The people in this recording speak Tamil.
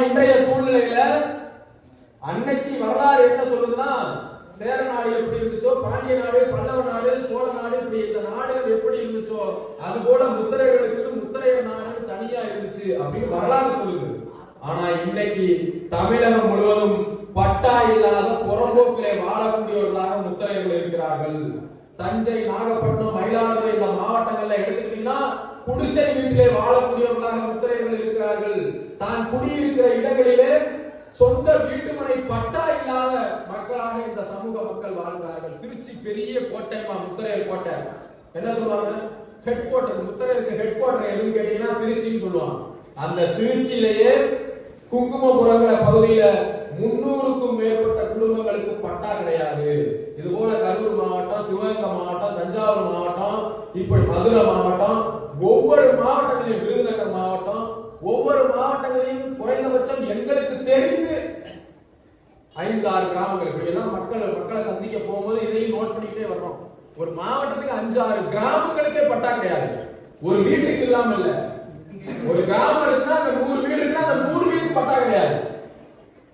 இன்றைய சூழ்நிலையில அன்னைக்கு வரலாறு என்ன சொல்லுதுன்னா சேர நாடு எப்படி இருந்துச்சோ பாண்டிய நாடு பல்லவ நாடு சோழ நாடு இப்படி இந்த நாடுகள் எப்படி இருந்துச்சோ அது போல முத்திரைகளுக்கு முத்திரை நாடு தனியா இருந்துச்சு அப்படின்னு வரலாறு சொல்லுது. ஆனா இன்னைக்கு தமிழகம் முழுவதும் பட்டா இல்லாத புறம்போக்கிலே வாழக்கூடியவர்களாக முத்திரைகள் இருக்கிறார்கள். தஞ்சை நாகப்பட்டினம் மயிலாடுதுறை குடிசை வீட்டிலே வாழக்கூடியவர்களாக முத்திரைகள் இருக்கிறார்கள். தான் குடியிருக்கிற இடங்களிலே சொந்த வீட்டுமனை பட்டா இல்லாத மக்களாக இந்த சமூக மக்கள் வாழ்கிறார்கள். திருச்சி பெரிய கோட்டைமா முத்திரையர் கோட்டை. என்ன சொல்லுவாங்க? ஹெட் குவார்டர் முத்திரையருக்கு ஹெட் குவார்டர் எதுன்னு கேட்டீங்கன்னா திருச்சின்னு சொல்லுவாங்க. அந்த திருச்சியிலேயே குங்குமபுரங்கிற பகுதியில முன்னூறுக்கும் மேற்பட்ட குடும்பங்களுக்கு பட்டா கிடையாது. இது போல கரூர் மாவட்டம் சிவகங்கை மாவட்டம் தஞ்சாவூர் மாவட்டம் இப்படி மதுரை மாவட்டம் ஒவ்வொரு மாவட்டங்களிலும் விருதுநகர் மாவட்டம் ஒவ்வொரு மாவட்டங்களையும் குறைந்தபட்சம் எங்களுக்கு தெரிந்து ஐந்து ஆறு கிராமங்கள். இப்படியெல்லாம் மக்கள் மக்களை சந்திக்க போகும்போது இதையும் நோட் பண்ணிக்கிட்டே வர்றோம். ஒரு மாவட்டத்துக்கு அஞ்சு ஆறு கிராமங்களுக்கே பட்டா கிடையாது. ஒரு வீட்டுக்கு இல்லாம இல்ல ஒரு கிராம